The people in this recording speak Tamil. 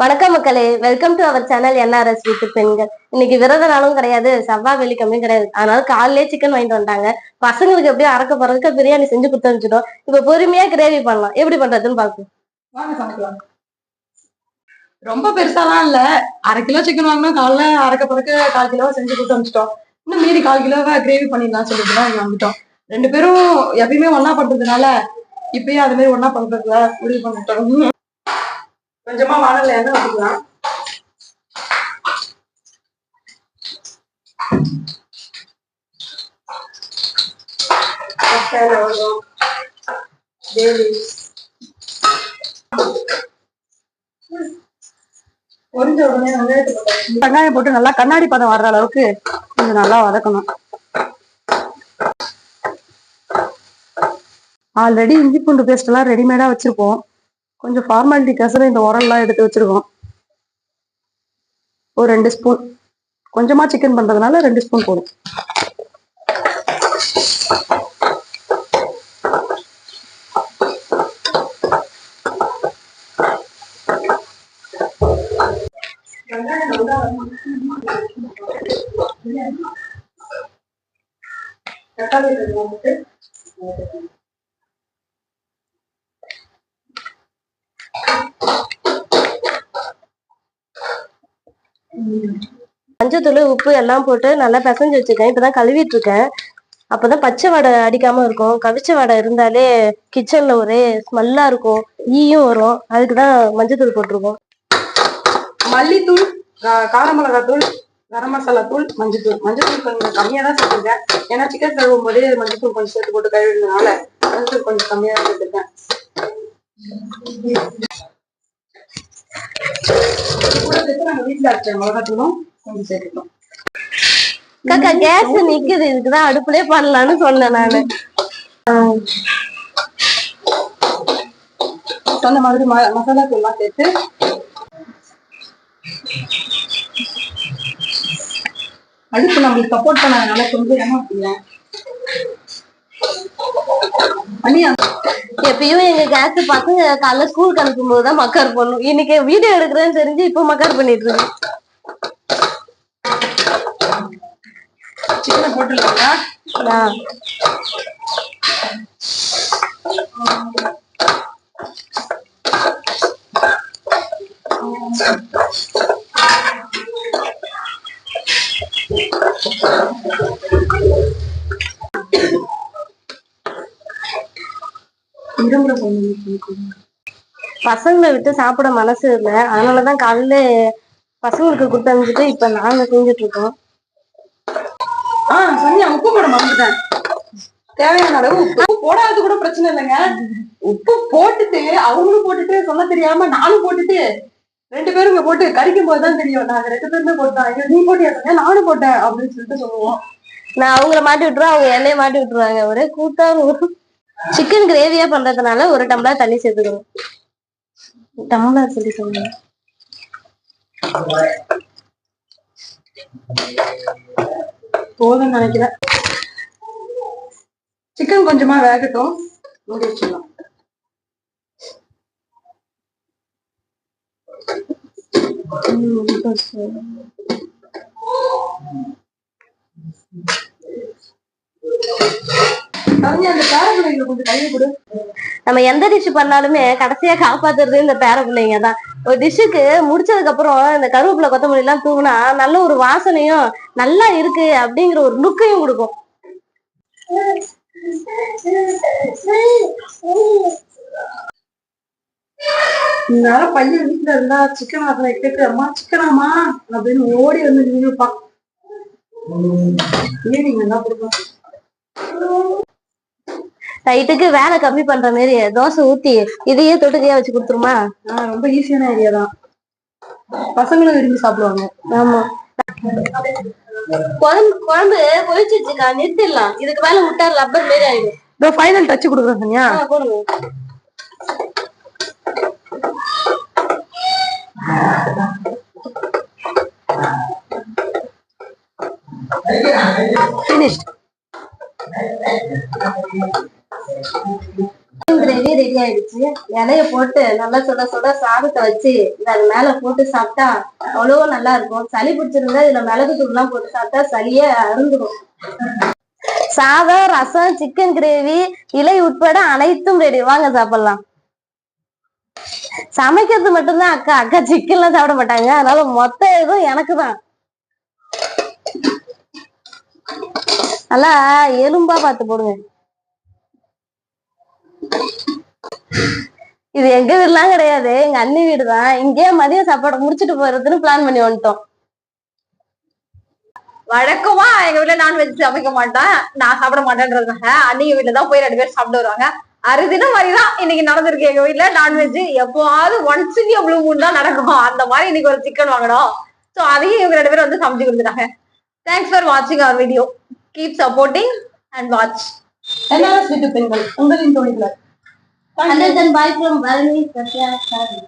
வணக்கம் மக்களே. Welcome to our channel NRS வீட்டு பெண்கள். இன்னைக்கு விரத நாளும் கிடையாது செவ்வாய் வெள்ளிக்கிழமையும் கிடையாது. அதனால காலையிலே சிக்கன் வாங்கிட்டு வந்தாங்க. பசங்களுக்கு எப்படியோ அறக்க போறதுக்கு பிரியாணி செஞ்சு கொடுத்து அனுப்பிச்சிட்டோம். இப்ப பொறுமையா கிரேவி பண்ணலாம். எப்படி பண்றதுன்னு பாப்போம் ரொம்ப பெருசாலாம் இல்ல. அரை கிலோ சிக்கன் வாங்கினா காலைல அரைக்க பிறகு கால் கிலோ செஞ்சு கொடுத்து அனுப்பிச்சிட்டோம். இன்னும் மீதி கால் கிலோவா கிரேவி பண்ணிடலாம் சொல்லிட்டு தான் வந்துட்டோம். ரெண்டு பேரும் எப்பயுமே ஒண்ணா பண்றதுனால இப்பயும் அது மாதிரி ஒண்ணா பண்றதுல முடிவு பண்ணிட்டோம். கொஞ்சமா வானல்ல எண்ணெய் ஊற்றிக்கலாம் பொரிஞ்ச உடனே வெங்காயம் போட்டு நல்லா கண்ணாடி பதம் வர்ற அளவுக்கு கொஞ்சம் நல்லா வதக்கணும். ஆல்ரெடி இஞ்சி பூண்டு பேஸ்ட் எல்லாம் ரெடிமேடா வச்சிருப்போம் கொஞ்சம் ஃபார்மாலிட்டிக்காக இந்த உரம்லாம் எடுத்து வச்சிருக்கோம். ஒரு ரெண்டு ஸ்பூன் கொஞ்சமாக சிக்கன் பண்ணுறதுனால ரெண்டு ஸ்பூன் போடும் தக்காளி போட்டு மஞ்சத்தூள் உப்பு எல்லாம் போட்டு நல்லா பிசைஞ்சு வச்சிருக்கேன். இப்பதான் கழுவிட்டு இருக்கேன் அப்பதான் பச்சை வடை அடிக்காம இருக்கும். கவிச்ச வடை இருந்தாலே கிச்சன்ல ஒரே ஸ்மெல்லா இருக்கும். ஈயும் வரும். அதுக்குதான் மஞ்சத்தூள் போட்டிருக்கோம். மல்லித்தூள் கா- கார மிளகாய் தூள் கரம் மசாலா தூள் மஞ்சத்தூள். மஞ்சத்தூள் கொஞ்சம் கம்மியா தான் சேர்த்துருக்கேன். ஏன்னா சிக்கன் கழுவும் போதே மஞ்சத்தூள் கொஞ்சம் சேர்த்து போட்டு கழுவினதுனால மஞ்சத்தூள் கொஞ்சம் கம்மியா தான் சேர்த்துருக்கேன் கூட சேர்த்து நாங்க வீட்டுல அரைச்ச மிளகாத்தூளும் கொஞ்சம் சேர்த்துட்டோம் காக்கா கேஸ் நிக்குது. இதுக்குதான் அடுப்புலயே பண்ணலாம்னு சொன்னேன் நானு. சொன்ன மாதிரி ம- மசாலா தூள்லாம் சேர்த்து. அடுப்பு நம்மளுக்கு சப்போர்ட் பண்ணதுனால கொஞ்சம் ஏமாத்தீங்க அனியா எப்பயும் எங்க கேஸ் பசங்க காலைல ஸ்கூலுக்கு அனுப்பும் போதுதான் மக்கார் பண்ணும் இன்னைக்கு வீடியோ எடுக்கிறேன்னு தெரிஞ்சு இப்போ மக்கார் பண்ணிட்டு இருக்கு. சிக்கனை பசங்களை விட்டு சாப்பிட மனசு இல்லை. அதனாலதான் காலையில பசங்களுக்கு கொடுத்து அனுப்பிச்சிட்டு இப்ப நாங்க செஞ்சுட்டு இருக்கோம். ஆ சனியா உப்பு போட மறந்துட்டேன். தேவையான அளவு உப்பு. போடாதது கூட பிரச்சனை இல்லைங்க. உப்பு போட்டுட்டு அவங்களும் போட்டுட்டு சொல்ல தெரியாம நானும் போட்டுட்டு ரெண்டு பேரும் இங்க போட்டு கறிக்கும் போதுதான் தெரியும். நாங்க ரெண்டு பேருமே போட்டோம் நீ போட்டியா நானும் போட்டேன் அப்படின்னு சொல்லிட்டு சொல்லுவோம். நான் அவங்கள மாட்டி விட்டுருவேன் அவங்க என்னைய மாட்டி விட்டுருவாங்க. ஒரே கூட்டா சிக்கன் கிரேவியா பண்றதுனால ஒரு டம்ளர் தண்ணி சேர்த்துக்கணும். டம்ளர் சொல்லி சொல்லுங்க போதும் நினைக்கிறேன். சிக்கன் கொஞ்சமா வேகட்டும். மூடி வச்சிடலாம். கவிஞா, அந்த பேரப்பிள்ளைங்களை கொஞ்சம் கையை கொடு நம்ம எந்த டிஷ் பண்ணாலுமே கடைசியா காப்பாத்துறது இந்த பேர பிள்ளைங்க தான். ஒரு டிஷ்ஷுக்கு முடிச்சதுக்கு அப்புறம் இந்த கருவேப்பிலை கொத்தமல்லி எல்லாம் தூவினா நல்ல ஒரு வாசனையும் நல்லா இருக்கு அப்படிங்கிற ஒரு லுக்கையும் கொடுக்கும். இதனால பையன் வீட்டுல இருந்தா சிக்கன் வாசனை கேட்டு அம்மா சிக்கனாமா அப்படின்னு ஓடி வந்து நின்னுப்பான். ஈவினிங் என்ன கொடுப்போம் நைட்டுக்கு வேலை கம்மி பண்ற மாதிரி தோசை ஊத்தி இதையே தொட்டுக்கையா வச்சு கொடுத்துருமா? ரொம்ப ஈஸியான ஐடியா தான். பசங்களும் விரும்பி சாப்பிடுவாங்க. ஆமா. குழம்பு குழம்பு கொதிச்சிருச்சுக்கா நிறுத்திடலாம். இதுக்கு மேல விட்டா ரப்பர் மாரி ஆயிடும். இதோ ஃபைனல் டச் கொடுக்குறேன் சனியா. ஃபினிஷ் கிரேவி ரெடி ஆயிடுச்சு. இலைய போட்டு நல்லா சுட சுட சாதத்தை வச்சு இத அது மேல போட்டு சாப்பிட்டா அவ்வளோ நல்லா இருக்கும். சளி பிடிச்சிருந்தா இதுல மிளகு தூள்லாம் போட்டு சாப்பிட்டா சளியே அருந்துடும் சாதம் ரசம் சிக்கன் கிரேவி இலை உட்பட அனைத்தும் ரெடி வாங்க சாப்பிடலாம். சமைக்கிறது மட்டும்தான் அக்கா. அக்கா சிக்கன்லாம் சாப்பிட மாட்டாங்க. அதனால மொத்த இதுவும் எனக்கு தான். நல்லா எலும்பா பார்த்து போடுங்க. இது எங்க வீடுலாம் கிடையாது. எங்க அண்ணி வீடு தான் இங்கேயே மதியம் சாப்பாடு முடிச்சிட்டு போறதுன்னு பிளான் பண்ணி வந்துட்டோம். வழக்கமா எங்க வீட்ல நான்வெஜ் சமைக்க மாட்டேன் நான் சாப்பிட மாட்டேன்றதுனால அன்னைக்கு வீட்டுல தான் போய் ரெண்டு பேரும் சாப்பிட்டு வருவாங்க. அறுதினம் மாதிரிதான் இன்னைக்கு நடந்திருக்கு எங்க வீட்ல நான்வெஜ் எப்போவாவது ஒன்ஸ் இன் ப்ளூ மூன் தான் நடக்கும். அந்த மாதிரி இன்னைக்கு ஒரு சிக்கன் வாங்கணும். சோ அதையும் இவங்க ரெண்டு பேரும் வந்து சமைச்சு கொடுத்துட்டாங்க. தேங்க்ஸ் ஃபார் வாட்சிங் our video keep supporting and watch பெண்கள் உங்களின் தோழிகள். અનંતનભાઈ ફ્રોમ વારાણસી સત્યા સારી.